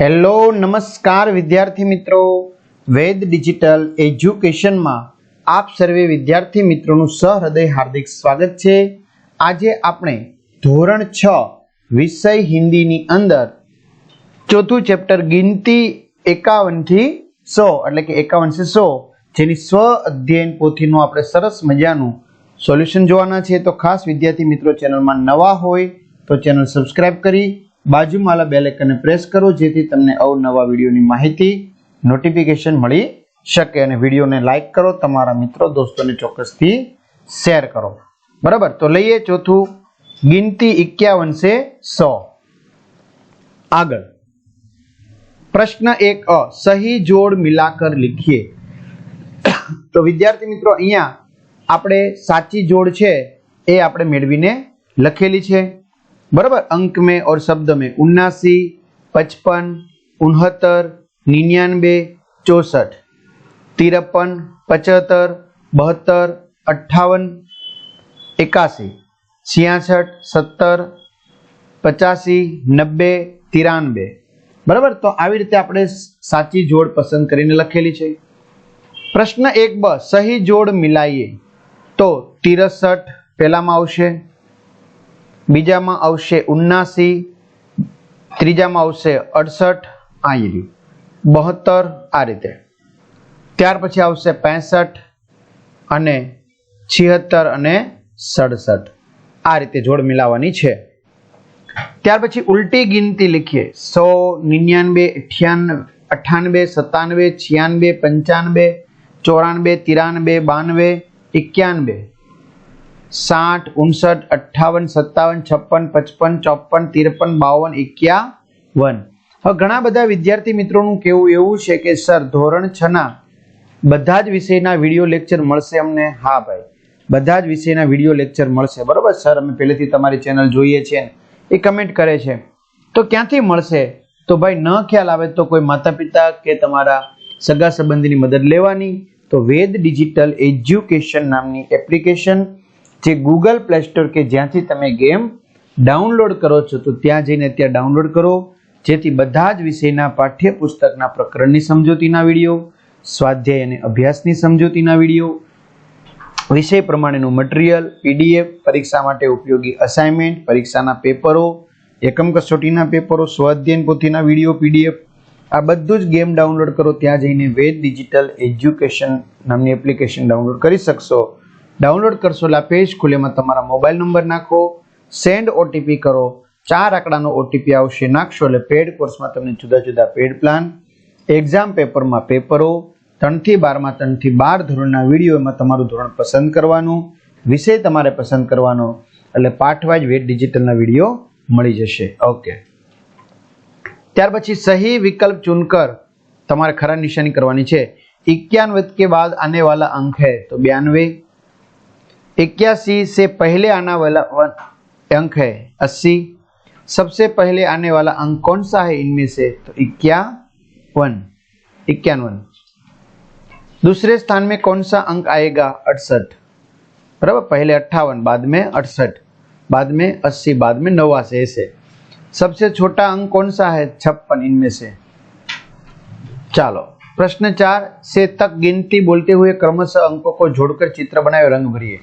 Hello, નમસ્કાર વિદ્યાર્થી મિત્રો. વેદ ડિજિટલ એજ્યુકેશનમાં આપ સર્વે વિદ્યાર્થી મિત્રોનું સહૃદય હાર્દિક સ્વાગત છે. આજે આપણે ધોરણ છ, વિષય હિન્દીની અંદર ચોથું ચેપ્ટર ગિનતી એકાવનથી સો, એટલે કે એકાવનથી સો, જેની સ્વ અધ્યયન પોથીનું આપણે સરસ મજાનું સોલ્યુશન જોવાના છે. તો ખાસ વિદ્યાર્થી મિત્રો ચેનલમાં નવા હોય તો ચેનલ સબસ્ક્રાઈબ કરી બાજુમાં આવેલા બેલ આઇકનને પ્રેસ કરો, જેથી તમને અવનવા વિડીયોની માહિતી નોટિફિકેશન મળી શકે અને વિડીયોને લાઈક કરો, તમારા મિત્રો, દોસ્તોને ચોક્કસથી શેર કરો. બરાબર? તો લઈએ ચોથું, ગિનતી ઇક્યાવન છે સો. આગળ. પ્રશ્ન એક અ, સહી જોડ મિલાકર લીખીએ. તો વિદ્યાર્થી મિત્રો, અહીંયા આપણે સાચી જોડ છે, એ આપણે મેળવીને લખેલી છે. बराबर अंक में और शब्द में उन्नासी पचपन उनहत्तर निन्यानबे चौसठ तिरपन पचहत्तर बहत्तर अट्ठावन इक्यासी छियासठ सत्तर પચાસી નબ્બે તિરાનબે બરાબર તો આવી રીતે આપણે સાચી જોડ પસંદ કરીને લખેલી છે પ્રશ્ન એક બ સહી જોડ મિલાઈએ તો તિરસઠ પહેલામાં આવશે બીજામાં આવશે ઉન્નાસી, ત્રીજામાં આવશે અડસઠ આ રહ્યું બહત્તર આ રીતે. ત્યાર પછી આવશે પેંસઠ અને છિહત્તર અને સડસઠ. આ રીતે જોડ મિલાવવાની છે. ત્યાર પછી ઉલટી ગિનતી લીખીએ. સો નિન્યાનબે અઠ્યાનવે અઠ્ઠાનવે સત્તાનવે છિયાનબે, પંચાનબે, ચોરાનબે, તિરાનબે બાનવે એક્યાનબે. સાઠ ઉનસઠ અઠ્ઠાવન, સત્તાવન, છપ્પન, પચપન, ચોપન, ત્રેપન, બાવન, એક્યાવન. હવે ઘણા બધા વિદ્યાર્થી મિત્રોનું કહેવું એવું છે કે, સર, ધોરણ છ ના બધા જ વિષયના વીડિયો લેક્ચર મળશે અમને? હા, ભાઈ. બધા જ વિષયના વીડિયો લેક્ચર મળશે. બરોબર, સર? અમે પહેલેથી તમારી ચેનલ જોઈએ છીએ એ કમેન્ટ કરે છે. તો ક્યાંથી મળશે? તો ભાઈ, ન ખ્યાલ આવે તો કોઈ માતા પિતા કે તમારા સગા સંબંધીની મદદ લેવાની. તો વેદ ડિજિટલ એજ્યુકેશન નામની એપ્લિકેશન જે ગૂગલ પ્લે સ્ટોર કે જ્યાંથી તમે ગેમ ડાઉનલોડ કરો છો, તો ત્યાં જઈને ત્યાં ડાઉનલોડ કરો. જેથી બધા જ વિષયના પાઠ્યપુસ્તકના પ્રકરણની સમજૂતીના વીડિયો, સ્વાધ્યાય અને અભ્યાસની સમજૂતીના વીડિયો, વિષય પ્રમાણેનું મટીરિયલ પીડીએફ પરીક્ષા માટે ઉપયોગી અસાઇનમેન્ટ પરીક્ષાના પેપરો, એકમ કસોટીના પેપરો, સ્વાધ્યાયન પોથીના વીડિયો પીડીએફ આ બધું જ ગેમ ડાઉનલોડ કરો. ત્યાં જઈને વેદ ડિજિટલ એજ્યુકેશન નામની એપ્લિકેશન ડાઉનલોડ કરી શકશો. ડાઉનલોડ કરશો એટલે પેજ ખુલેમાં તમારા મોબાઈલ નંબર નાખો સેન્ડ ઓટીપી કરો, ચાર આંકડાનો ઓટીપી આવશે, નાખશો એટલે પેડ કોર્સમાં તમને જુદા જુદા પેડ પ્લાન એક્ઝામ પેપરમાં પેપરો ત્રણથી બારમાં, ત્રણથી બાર ધોરણના વિડીયોમાં તમારું ધોરણ પસંદ કરવાનું, વિષય તમારે પસંદ કરવાનો, એટલે પાઠ જ વેટ ડિજિટલના વીડિયો મળી જશે. ઓકે ત્યાર પછી સહી વિકલ્પ ચૂનકર તમારે ખરા નિશાની કરવાની છે. ઇક્યાનવે કે બાદ આને વાલા અંક હે, તો બ્યાનવે. इक्यासी से पहले आना वाला अंक है, अस्सी। सबसे पहले आने वाला अंक कौन सा है इनमें से? तो इक्यावन इक्यावन। दूसरे स्थान में कौन सा अंक आएगा? अड़सठ। बराबर, पहले अट्ठावन, बाद में अड़सठ, बाद में अस्सी, बाद में नवासी, ऐसे। सबसे छोटा अंक कौन सा है? छप्पन इनमें से। चलो, प्रश्न चार, से तक गिनती बोलते हुए क्रमशः अंकों को जोड़कर चित्र बनाए रंग भरिए।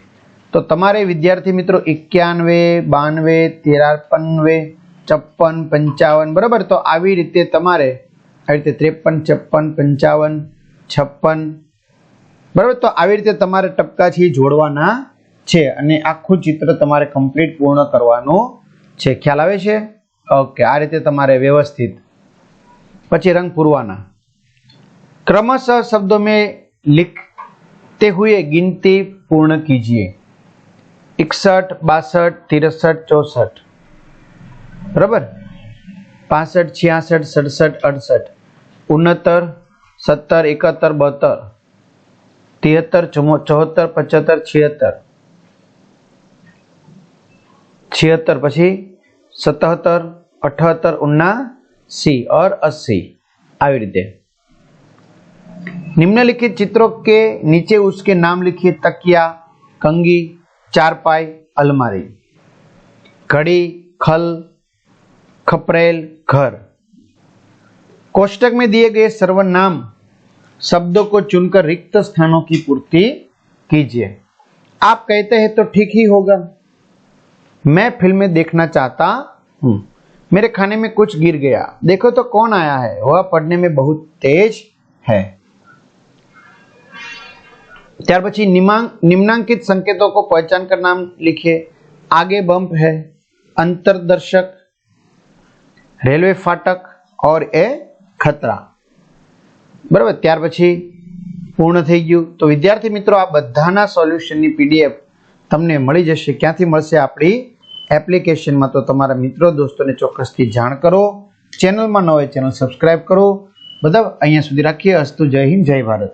તો તમારે વિદ્યાર્થી મિત્રો એક્યાનવે, બાનવે તેરાપનવે છપ્પન, પંચાવન, બરાબર? તો આવી રીતે તમારે આવી રીતે ત્રેપન, છપ્પન, પંચાવન, છપ્પન, બરાબર? તો આવી રીતે તમારે ટપકાથી જોડવાના છે અને આખું ચિત્ર તમારે કમ્પ્લીટ પૂર્ણ કરવાનું છે. ખ્યાલ આવે છે? ઓકે, આ રીતે તમારે વ્યવસ્થિત. પછી રંગ પૂરવાના. ક્રમશઃ શબ્દો મેં લિખતે હુએ ગિનતી પૂર્ણ કીજીએ. इकसठ, बासठ, तिरसठ, चौसठ। बराबर? पांसठ, छियासठ, सड़सठ, अड़सठ। उनहत्तर, सत्तर, इकहत्तर, बहत्तर। तिहत्तर चौहत्तर, पचहत्तर, छिहत्तर। छिहत्तर पी सतहत्तर, अठहत्तर, उन्नासी और अस्सी। आ रीते। निम्नलिखित चित्रों के नीचे उसके नाम लिखिए तकिया, कंगी चारपाई अलमारी घड़ी खल खपरेल घर कोष्टक में दिए गए सर्वनाम शब्दों को चुनकर रिक्त स्थानों की पूर्ति कीजिए आप कहते हैं तो ठीक ही होगा मैं फ़िल्में देखना चाहता हूँ मेरे खाने में कुछ गिर गया देखो तो कौन आया है वह पढ़ने में बहुत तेज है ત્યાર પછી નિમાંક નિમ્નાંકિત સંકેતો को पहचान कर नाम लिखिए आगे बम्प है अंतरदर्शक રેલવે ફાટક ઓર એ ખતરા બરાબર ત્યાર પછી પૂર્ણ થઈ ગયું તો વિદ્યાર્થી મિત્રો આ બધાના સોલ્યુશનની પીડીએફ તમને મળી જશે ક્યાંથી મળશે આપણી એપ્લિકેશનમાં તો તમારા મિત્રો દોસ્તોને ચોક્કસથી જાણ કરો ચેનલમાં ન હોય ચેનલ સબસ્ક્રાઇબ કરો બધા અહીંયા સુધી રાખીએ અસ્તુ જય હિન્દ જય ભારત